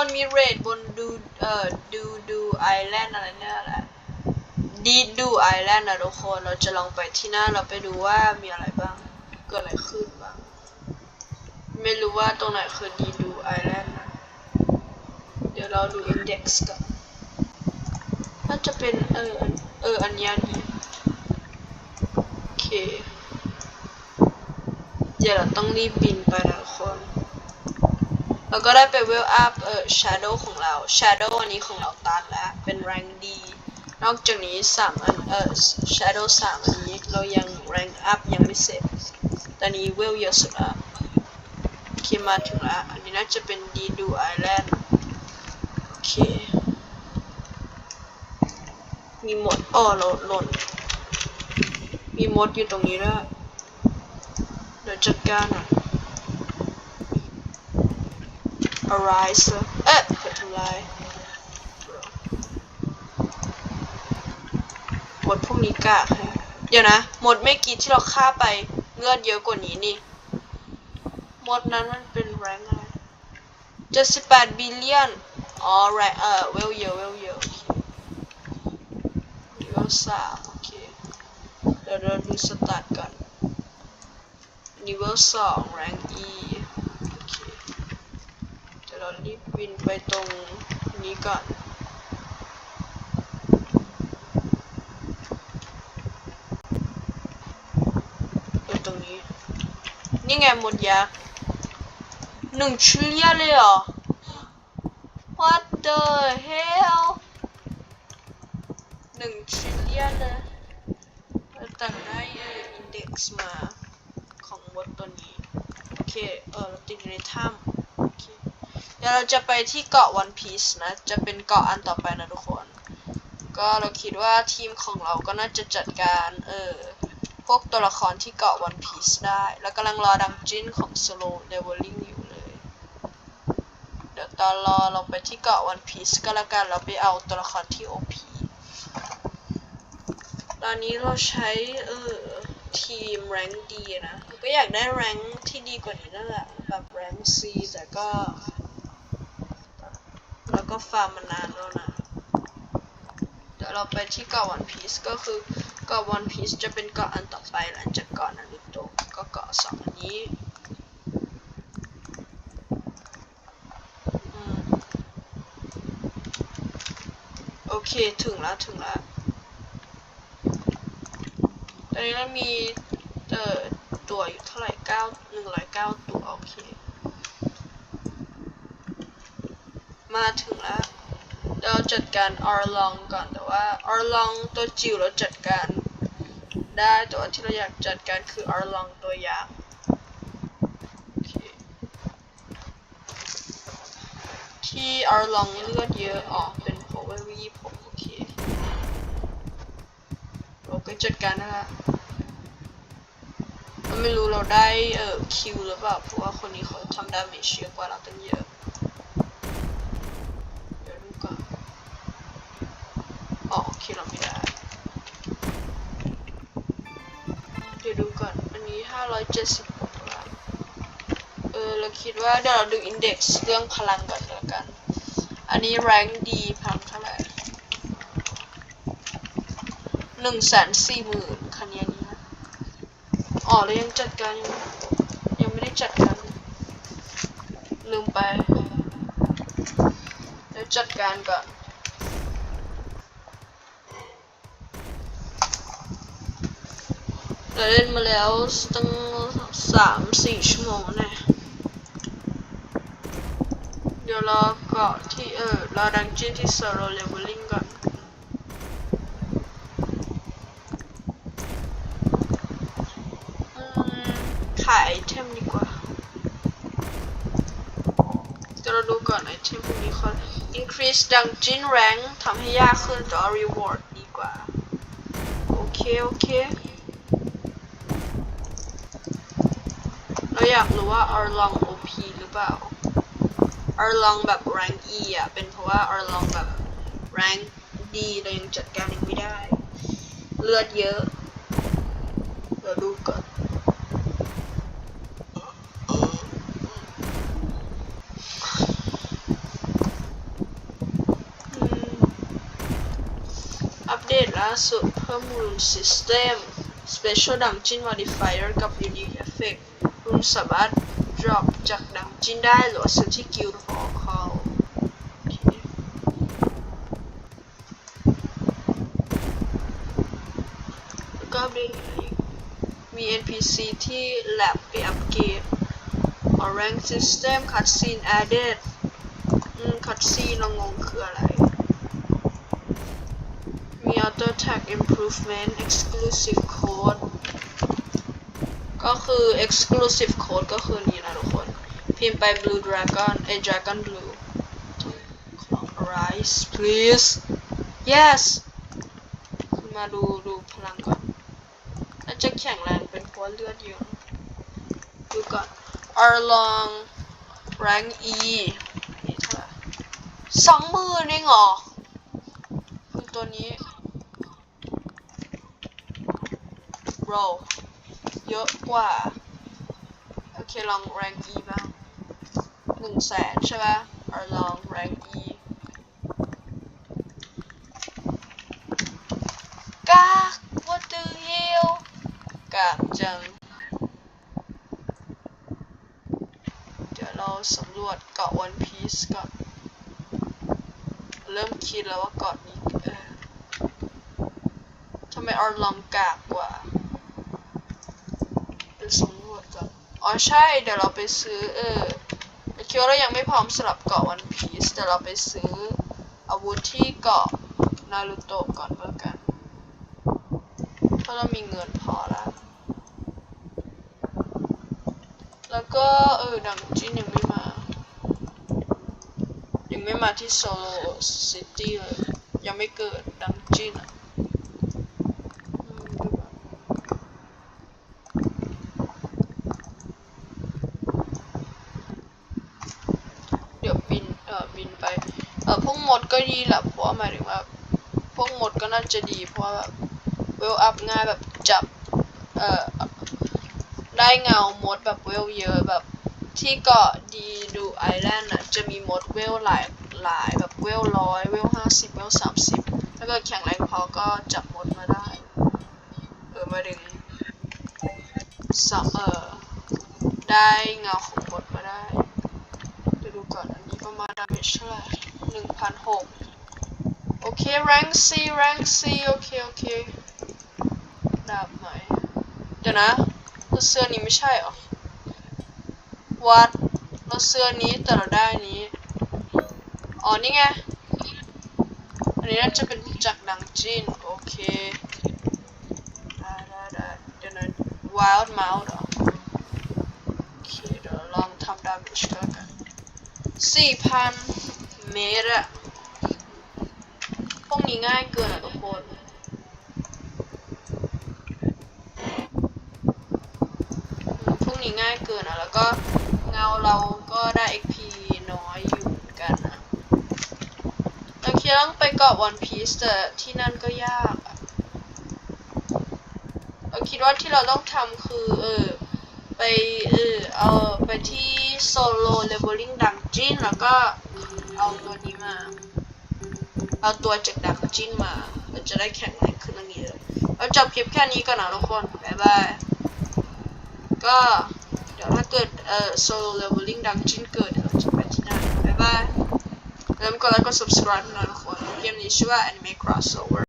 คนมีเรทบนดูเอ่อดูดูไอแลนด์อะไรเนี่ยแหละดีดูไอแลนด์นะทุกคนเราจะลองไปที่นั่นเราไปดูว่ามีอะไรบ้าง เกิดอะไรขึ้นบ้าง ไม่รู้ว่าตรงไหนคือดีดูไอแลนด์นะเดี๋ยวเราดู index กันน่าจะเป็นเออเอออันนี้ยดีโอเค เดี๋ยวเราต้องรีบบินไปนะทุกคน เราก็ได้ไปเวลอัพเออ shadow ของเรา shadow อันนี้ของเราตันแล้วเป็น rank D นอกจากนี้สามอันเออ shadow สามอันนี้เรายัง rank up ยังไม่เสร็จ ตอนนี้เวลเยอะสุดละโอเคมาถึงละอันนี้น่าจะเป็น D do island โอเค มีหมดอ้อเราหล่นมีมดอยู่ตรงนี้ด้วยเดี๋ยวจัดการหน่อย arise เอ๊ะเกิดทำลายหมดพวกนี้กากแฮะเดี๋ยวนะ หมดไม่อกี่ที่เราฆ่าไปเลือดเยอะกว่านี้นี่ หมดนั้นมันเป็นแรงอะไร78บิลเลียนอ๋อแรงเออเวลเยอะเวลเยอะโอเคเวลสามโอเคเดี๋ยวเราดูสตาร์ทกันนิเวลสองแรง E โอเค เดี๋ยวเรารี บินไปตรงนี้ก่อนไปตรงนี้ นี่ไงหมดยักษ์หนึ่งทริลเลียเลยเหรอ What the hell หนึ่งทริลเลียเลยเราตั้งได้เออ index มาของมดตัวนี้ โอเค เออเราติดอยู่ในถ้ำโอเค เดี๋ยวเราจะไปที่เกาะ One Piece นะ จะเป็นเกาะอันต่อไปนะทุกคน ก็เราคิดว่าทีมของเราก็น่าจะจัดการเออพวกตัวละครที่เกาะ One Piece ได้ แล้วกำลังรอดังจินของ Solo Leveling อยู่เลย เดี๋ยวตอนรอเราไปที่เกาะ One Piece ก็แล้วกันเราไปเอาตัวละครที่ OP ตอนนี้เราใช้เออทีมแรงดีนะ ก็อยากได้แรงที่ดีกว่านี้นั่นแหละแบบแรง C แต่ก็ วก็ฟาร์มมานานแล้วนะเดี๋ยวเราไปที่เกาะวันพีซก็คือเกาะวันพีซจะเป็นเกาะอันต่อไปหลังจากเกาะนารูโตะก็เกาะสองอันนี้โอเคถึงแล้วถึงแล้วตอนนี้เรามีเอ่อตัวอยู่เท่าไหร่เก้าหนึ่งร้อยเก้าตัวโอเค มาถึงแล้ว เราจัดการออร์ลองก่อนแต่ว่าออร์ลองตัวจิ๋วเราจัดการได้แต่ว่าที่เราอยากจัดการคือออร์ลองตัวยักษ์โอเคที่ออร์ลองเลือดเยอะอ๋อเป็นเพราะว่าวีผมโอเคเราก็จัดการนะฮะเราไม่รู้เราได้เอ่อคิวหรือเปล่าเพราะว่าคนนี้เขาทำดาเมจเยอะกว่าเราตั้งเยอะ เดี๋ยวดูก่อน อ๋อโอเราไม่ได้ เดี๋ยวดูก่อน อันนี้576ละเออ เราคิดว่าเดี๋ยวเราดูอินเด็กซ์เรื่องพลังก่อนแล้วกัน อันนี้แรงดีพลังเท่าไหร่หนึ่งแสนสี่หมื่นคันนี้นนี้นะอ๋อแล้วยังจัดการยังยังไม่ได้จัดการ ลืมไปเดี๋ยวจัดการก่อน เราเล่นมาแล้วตั้งสามสี่ชั่วโมงแน่เดี๋ยวรอเกาะที่เออรอดังจินที่โซโลเลเวลลิ่งก่อนขายไอเทมดีกว่าเดี๋ยวเราดูก่อนไอเทมพวกนี้เขา increase dungeon rank ทำให้ยากขึ้นแต่ reward ดีกว่า โอเค โอเค เราอยากรู้ว่าออร์ลองโอพีหรือเปล่าออร์ลองแบบแรงอีอะ เป็นเพราะว่าออร์ลองแบบแรงดีเรายังจัดการไม่ได้ เลือดเยอะเราดูก่อนอัปเดตล่าสุดเพิ่มมูสิสเต็ม Special Dungeon Modifier กับ Unique Effect รุนสามารถ drop จากดังจินได้หรือว่าซื้อที่ Guild Hall เขาโอเคแล้วก็มีอะไรอีกมี NPC ที่ lab ไปอัปเกรด or rank system cutscene added อืม cutscene เรางงคืออะไร มี auto tag improvement exclusive code ก็คือ exclusive code ก็คือนี้นะทุกคน พิมพ์ไป blue dragon เอ้ย dragon blue rise please yes มาดูดูพลังก่อนน่าจะแข็งแรงเป็นเพราะเลือดเยอะดูก่อน Arlong rank E สองมื่นเองเหรอคือตัวนี้ bro ยอะกว่า โอเค ลอง rank E บ้างหนึ่งแสนใช่ปะ Arlong rank E กาก what the hell กากจัง เดี๋ยวเราสำรวจเกาะ One Piece ก่อน เริ่มคิดแล้วว่าเกาะนี้เออทำไมออร์ลองกากกว่าเป็นสำรวจก่ อ๋อใช่เดี๋ยวเราไปซื้อ เออคิดว่าเรายังไม่พร้อมสำหรับเกาะ One Piece เดี๋ยวเราไปซื้ออาวุธที่เกาะนารูโตะก่อนเมื่อกัน เพราะเรามีเงินพอแล้ว แล้วก็ เออ ดังจินยังไม่มา ยังไม่มาที่โซโลซิตี้เลย ยังไม่เกิดดังจินอะอืมดูก่อนเดี๋ยวบินเออบินไป เออพวกมดก็ดีแหละเพราะหมายถึงว่าพวกหมดก็น่าจะดี เพราะแบบเวลอัพง่ายแบบจับเอ่อได้เงาหมดแบบเวลเยอะแบบที่เกาะดีดูไอแลนด์อะจะมีมดเวลหลายหลายแบบเวลร้อยเวลห้าสิบเวลสามสิบถ้าเกิดแข็งแรงพอก็จับมดมาได้ เออมาดึงสองเออได้เงาของมดมาได้เดี๋ยวดูก่อนอันนี้ประมาณดาเมจเท่าไหร่ หนึ่งพันหกโอเค rank C rank C โอเค โอเคดาบใหม่ เดี๋ยวนะแล้วเสื้อนี้ไม่ใช่หรอ วัดแล้วเสื้อนี้แต่เราได้นี้ อ๋อ นี่ไง อันนี้น่าจะเป็นจากดังจินโอเค ได้ได้ได้เดี๋ยวนะ wild mouth เหรอโอเค เดี๋ยวลองทำดาเมจกันแล้วกันสี่พัน เมตรอะพวกนี้ง่ายเกินอะทุกคนพวกนี้ง่ายเกินอะแล้วก็เงาเราก็ได้ XP น้อยอยู่เหมือนกันนะเราคิดต้องไปเกาะ One Piece แต่ที่นั่นก็ยากอะเราคิดว่าที่เราต้องทำคือ เออไปเออเอาไปที่โซโลเลเวลลิ่งดังจินแล้วก็ เอาตัวนี้มา เอาตัวจากดังจินมาเราจะได้แข็งแรงขึ้นอย่างนี้เลยเราจบคลิปแค่นี้ก่อนนะทุกคน บ๊ายบาย ก็เดี๋ยวถ้าเกิดเอ่อ solo leveling ดาคจินเกิดเดี๋ยวเราจะไปที่นั่นบ๊ายบายเริ่มกดไลค์กด subscribe นะทุกคนเกมนี้ชื่อว่า anime crossover